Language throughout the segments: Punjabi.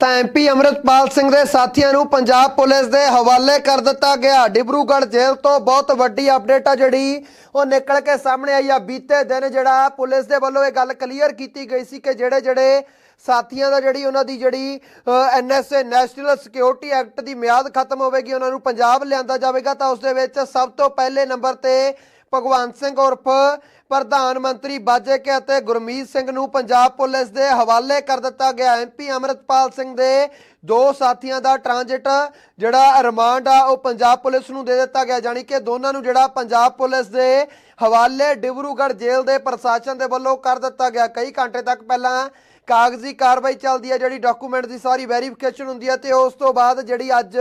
ਤਾਂ ਐਮਪੀ ਅਮਰਿਤਪਾਲ ਸਿੰਘ ਦੇ ਸਾਥੀਆਂ ਨੂੰ ਪੰਜਾਬ ਪੁਲਿਸ ਦੇ ਹਵਾਲੇ ਕਰ ਦਿੱਤਾ ਗਿਆ। ਡਿਬਰੂਗੜ੍ਹ ਜੇਲ੍ਹ ਤੋਂ ਬਹੁਤ ਵੱਡੀ ਅਪਡੇਟ ਆ ਜਿਹੜੀ, ਉਹ ਨਿਕਲ ਕੇ ਸਾਹਮਣੇ ਆਈ ਆ। ਬੀਤੇ ਦਿਨ ਜਿਹੜਾ ਪੁਲਿਸ ਦੇ ਵੱਲੋਂ ਇਹ ਗੱਲ ਕਲੀਅਰ ਕੀਤੀ ਗਈ ਸੀ ਕਿ ਜਿਹੜੇ ਜਿਹੜੇ ਸਾਥੀਆਂ ਦਾ ਜਿਹੜੀ ਉਹਨਾਂ ਦੀ ਜਿਹੜੀ ਐਨਐਸਏ ਨੈਸ਼ਨਲ ਸਿਕਿਉਰਿਟੀ ਐਕਟ ਦੀ ਮਿਆਦ ਖਤਮ ਹੋਵੇਗੀ, ਉਹਨਾਂ ਨੂੰ ਪੰਜਾਬ ਲਿਆਂਦਾ ਜਾਵੇਗਾ, ਤਾਂ ਉਸ ਦੇ ਵਿੱਚ ਸਭ ਤੋਂ ਪਹਿਲੇ ਨੰਬਰ ਤੇ ਭਗਵੰਤ ਸਿੰਘ ਉਰਫ ਪ੍ਰਧਾਨ ਮੰਤਰੀ ਬਾਜੇ ਕੇ ਅਤੇ ਗੁਰਮੀਤ ਸਿੰਘ ਨੂੰ ਪੰਜਾਬ ਪੁਲਿਸ ਦੇ ਹਵਾਲੇ ਕਰ ਦਿੱਤਾ ਗਿਆ। ਐਮਪੀ ਅਮਰਿਤਪਾਲ ਸਿੰਘ ਦੇ ਦੋ ਸਾਥੀਆਂ ਦਾ ਟ੍ਰਾਂਜਿਟ, ਜਿਹੜਾ ਰਿਮਾਂਡ ਆ, ਉਹ ਪੰਜਾਬ ਪੁਲਿਸ ਨੂੰ ਦੇ ਦਿੱਤਾ ਗਿਆ। ਜਾਣੀ ਕਿ ਦੋਨਾਂ ਨੂੰ ਜਿਹੜਾ ਪੰਜਾਬ ਪੁਲਿਸ ਦੇ ਹਵਾਲੇ ਡਿਬਰੂਗੜ੍ਹ ਜੇਲ੍ਹ ਦੇ ਪ੍ਰਸ਼ਾਸਨ ਦੇ ਵੱਲੋਂ ਕਰ ਦਿੱਤਾ ਗਿਆ। ਕਈ ਘੰਟੇ ਤੱਕ ਪਹਿਲਾਂ ਕਾਗਜ਼ੀ ਕਾਰਵਾਈ ਚੱਲਦੀ ਹੈ ਜਿਹੜੀ ਡਾਕੂਮੈਂਟ ਦੀ ਸਾਰੀ ਵੈਰੀਫਿਕੇਸ਼ਨ ਹੁੰਦੀ ਹੈ ਤੇ ਉਸ ਤੋਂ ਬਾਅਦ ਜਿਹੜੀ ਅੱਜ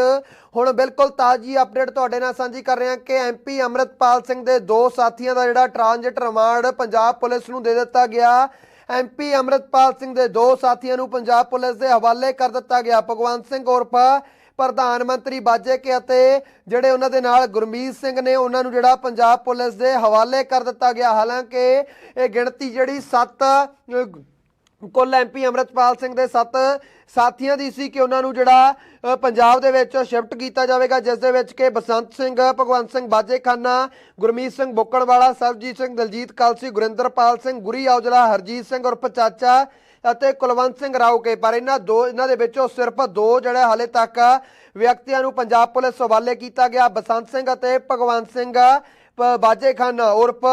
ਹੁਣ ਬਿਲਕੁਲ ਤਾਜ਼ੀ ਅਪਡੇਟ ਤੁਹਾਡੇ ਨਾਲ ਸਾਂਝੀ ਕਰ ਰਹੇ ਹਾਂ ਕਿ ਐਮਪੀ ਅਮਰਿਤਪਾਲ ਸਿੰਘ ਦੇ ਦੋ ਸਾਥੀਆਂ ਦਾ ਜਿਹੜਾ ਟ੍ਰਾਂਜਿਟ ਰਿਮਾਂਡ ਪੰਜਾਬ ਪੁਲਿਸ ਨੂੰ ਦੇ ਦਿੱਤਾ ਗਿਆ। ਐਮਪੀ ਅਮਰਿਤਪਾਲ ਸਿੰਘ ਦੇ ਦੋ ਸਾਥੀਆਂ ਨੂੰ ਪੰਜਾਬ ਪੁਲਿਸ ਦੇ ਹਵਾਲੇ ਕਰ ਦਿੱਤਾ ਗਿਆ। ਭਗਵੰਤ ਸਿੰਘ ਉਰਫ ਪ੍ਰਧਾਨ ਮੰਤਰੀ ਬਾਜੇ ਕੇ ਅਤੇ ਜਿਹੜੇ ਉਹਨਾਂ ਦੇ ਨਾਲ ਗੁਰਮੀਤ ਸਿੰਘ ਨੇ, ਉਹਨਾਂ ਨੂੰ ਜਿਹੜਾ ਪੰਜਾਬ ਪੁਲਿਸ ਦੇ ਹਵਾਲੇ ਕਰ ਦਿੱਤਾ ਗਿਆ। ਹਾਲਾਂਕਿ ਇਹ ਗਿਣਤੀ ਜਿਹੜੀ 7 ਕੁੱਲ ਐਮਪੀ ਅਮਰਿਤਪਾਲ ਸਿੰਘ ਦੇ ਸੱਤ ਸਾਥੀਆਂ ਦੀ ਸੀ ਕਿ ਉਹਨਾਂ ਨੂੰ ਜਿਹੜਾ ਪੰਜਾਬ ਦੇ ਵਿੱਚ ਸ਼ਿਫਟ ਕੀਤਾ ਜਾਵੇਗਾ, ਜਿਸ ਦੇ ਵਿੱਚ ਕਿ ਬਸੰਤ ਸਿੰਘ, ਭਗਵੰਤ ਸਿੰਘ ਬਾਜੇਖਾਨਾ, ਗੁਰਮੀਤ ਸਿੰਘ ਬੁੱਕਣਵਾਲਾ ਸਰਬਜੀਤ ਸਿੰਘ, ਦਲਜੀਤ ਕਾਲਸੀ, ਗੁਰਿੰਦਰਪਾਲ ਸਿੰਘ, ਗੁਰੀ ਔਜਲਾ, ਹਰਜੀਤ ਸਿੰਘ ਉਰਫ ਚਾਚਾ ਅਤੇ ਕੁਲਵੰਤ ਸਿੰਘ ਰਾਉਕੇ। ਪਰ ਇਹਨਾਂ ਦੋ, ਇਹਨਾਂ ਦੇ ਵਿੱਚੋਂ ਸਿਰਫ ਦੋ ਜਿਹੜੇ ਹਾਲੇ ਤੱਕ ਵਿਅਕਤੀਆਂ ਨੂੰ ਪੰਜਾਬ ਪੁਲਿਸ ਹਵਾਲੇ ਕੀਤਾ ਗਿਆ, ਬਸੰਤ ਸਿੰਘ ਅਤੇ ਭਗਵੰਤ ਸਿੰਘ, ਪ- ਬਾਜੇਖਾਨਾ ਉਰਫ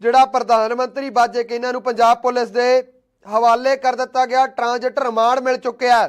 ਜਿਹੜਾ ਪ੍ਰਧਾਨ ਮੰਤਰੀ ਬਾਜੇ ਕੇ ਇਹਨਾਂ ਨੂੰ ਪੰਜਾਬ ਪੁਲਿਸ ਦੇ ਹਵਾਲੇ ਕਰ ਦਿੱਤਾ ਗਿਆ ਟ੍ਰਾਂਜਿਟ ਰਿਮਾਂਡ ਮਿਲ ਚੁੱਕਿਆ